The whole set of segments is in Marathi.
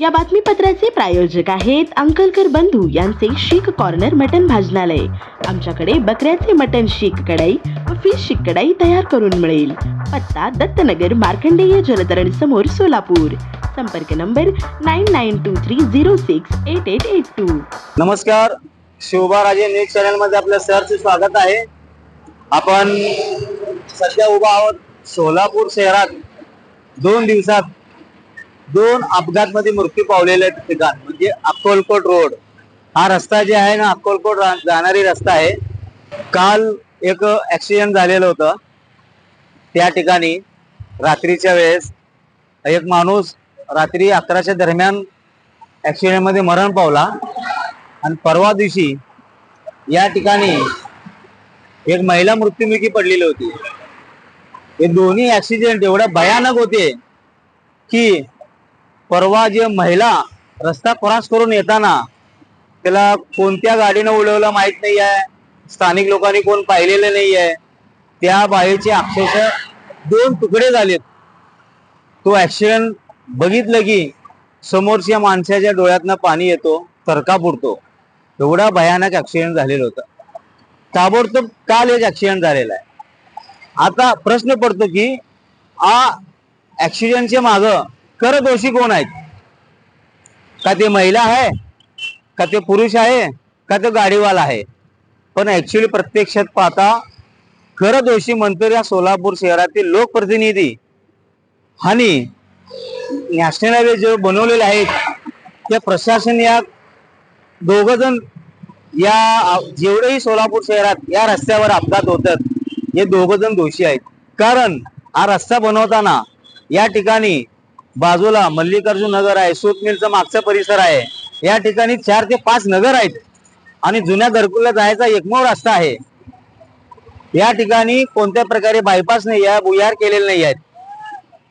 या बातमीपत्राचे प्रायोजक आहेत अंकलकर बंधू यांचे शीख कॉर्नर मटन भाजनालय. आमच्याकडे बकऱ्याचे मटन शीख कढाई व फिश शीख कढाई तयार करून मिळेल. पत्ता दत्तनगर मार्कंडेय जलतरण समोर सोलापूर. संपर्क number nine nine two three zero six eight eight eight two नमस्कार शिवबाराजे न्यूज चॅनलमध्ये आपल्या सरचे स्वागत आहे. आपण सध्या उभा आहोत सोलापूर शहरात. दोन दिवसात दोन अपघात मध्ये मृत्यू पावलेले ठिकाण म्हणजे अक्कलकोट रोड. हा रस्ता जे आहे ना अक्कलकोट जाणारी रस्ता आहे. काल एक ऍक्सिडेंट झालेलं होतं. त्या ठिकाणी रात्रीच्या वेळेस एक माणूस रात्री अकराच्या दरम्यान ऍक्सिडेंटमध्ये मरण पावला. आणि परवा दिवशी या ठिकाणी एक महिला मृत्युमुखी पडलेली होती. हे दोन्ही ऍक्सिडेंट एवढ्या भयानक होते की परवा जे महिला रस्ता क्रॉस करून येताना त्याला कोणत्या गाडीनं उडवलं माहीत नाही आहे स्थानिक लोकांनी कोण पाहिलेलं नाही आहे त्या बाईचे अक्षरशः दोन तुकडे झालेत. तो ऍक्सिडेंट बघितलं की समोरच्या माणसाच्या डोळ्यातनं पाणी येतो तरका पुरतो एवढा भयानक ऍक्सिडेंट झालेलं होतं. ताबडतोब काल एक ऍक्सिडेंट झालेला आहे. आता प्रश्न पडतो की आ ऍक्सिडेंटच्या मागं कर दोषी कोण आहेत? का ते महिला आहे? का ते पुरुष आहे? का ते गाडीवाला आहे? पण ऍक्च्युली प्रत्यक्षात पाहता खरं दोषी म्हणतो या सोलापूर शहरातील लोकप्रतिनिधी आणि नॅशनल हायवे जे बनवलेले आहेत ते प्रशासन या दोघ जण या जेवढेही सोलापूर शहरात या रस्त्यावर अपघात होतात हे दोघ जण दोषी आहेत. कारण हा रस्ता बनवताना या ठिकाणी बाजूला मल्लिकार्जुन नगर आहे सूत मिलचा मागचा परिसर आहे. या ठिकाणी चार ते पाच नगर आहेत. आणि जुन्या घरकुलला जायचा एकमेव रस्ता आहे. या ठिकाणी कोणत्या प्रकारे बायपास नाही आहे बुयार केलेले नाही आहेत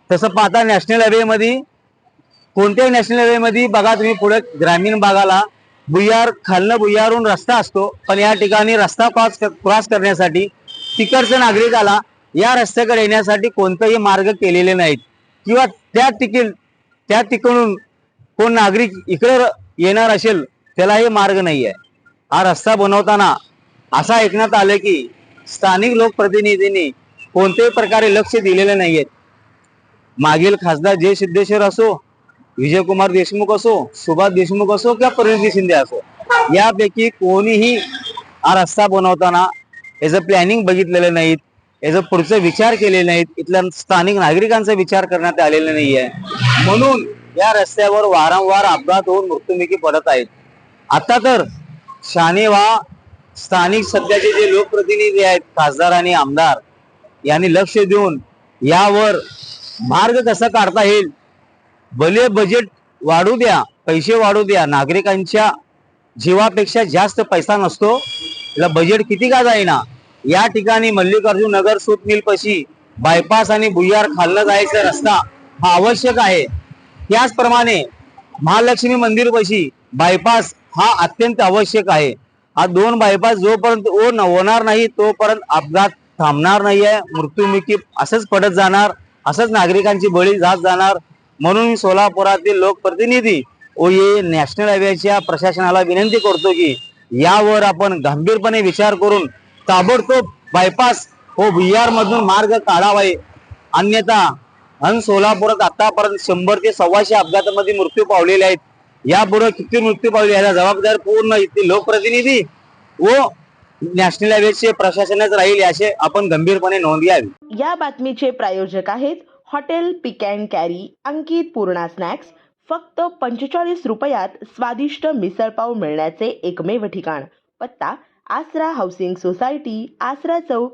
तसं पाहता नॅशनल हायवेमध्ये कोणत्याही नॅशनल हायवेमध्ये बघा तुम्ही पुढे ग्रामीण भागाला भुयार खालनं भुयारून रस्ता असतो. पण या ठिकाणी रस्ता क्रॉस क्रॉस करण्यासाठी तिकडच्या नागरिकाला या रस्त्याकडे येण्यासाठी कोणतेही मार्ग केलेले नाहीत. किंवा त्या तिकील त्या तिकडून कोण नागरिक इकडे येणार असेल त्यालाही मार्ग नाही आहे हा रस्ता बनवताना असं ऐकण्यात आलं की स्थानिक लोकप्रतिनिधींनी कोणत्याही प्रकारे लक्ष दिलेले नाहीयेत मागील खासदार जय सिद्धेश्वर असो विजयकुमार देशमुख असो सुभाष देशमुख असो किंवा परिणिती शिंदे असो यापैकी कोणीही हा रस्ता बनवताना याचं प्लॅनिंग बघितलेलं नाहीत. याचा पुढचा विचार केलेले नाहीत. इथल्या स्थानिक नागरिकांचा विचार करण्यात आलेला नाहीये. म्हणून या रस्त्यावर वारंवार अपघात होऊन मृत्युमुखी पडत आहेत. आता तर शाने वा स्थानिक सध्याचे जे लोकप्रतिनिधी आहेत खासदार आणि आमदार यांनी लक्ष देऊन यावर मार्ग कसा काढता येईल? भले बजेट वाढू द्या पैसे वाढू द्या नागरिकांच्या जीवापेक्षा जास्त पैसा नसतो. त्याला बजेट किती का जाईना? या ठिकाणी मल्लिकार्जुन नगर सूत मिल पशी बायपास आणि भुयार खाल्लं जायचा रस्ता हा आवश्यक आहे. त्याचप्रमाणे महालक्ष्मी मंदिर पशी बायपास हा अत्यंत आवश्यक आहे. हा दोन बायपास जोपर्यंत ओ- न- होणार नाही तोपर्यंत अपघात थांबणार नाहीये मृत्युमुखी असंच पडत जाणार असंच नागरिकांची बळी जात जाणार. म्हणून मी सोलापुरातील लोकप्रतिनिधी व हे नॅशनल हायवेच्या प्रशासनाला विनंती करतो की यावर आपण गंभीरपणे विचार करून ताबडतोब बायपास व बिहार मधून मार्ग काढावाय अन्यथा अन सोलापुरात आतापर्यंत शंभर ते सव्वाशे अपघातामध्ये मृत्यू पावलेले आहेत. यापुढे किती मृत्यू पावले याला जबाबदार पूर्ण इथले लोकप्रतिनिधी व नॅशनल हायवेचे प्रशासनच राहील याचे आपण गंभीरपणे नोंद घ्यावी. या बातमीचे प्रायोजक आहेत hotel pick and carry Ankit Purna snacks फक्त पंचेचाळीस रुपयात स्वादिष्ट मिसळपाव मिळण्याचे एकमेव ठिकाण. पत्ता आसरा हाऊसिंग सोसायटी आसरा चौक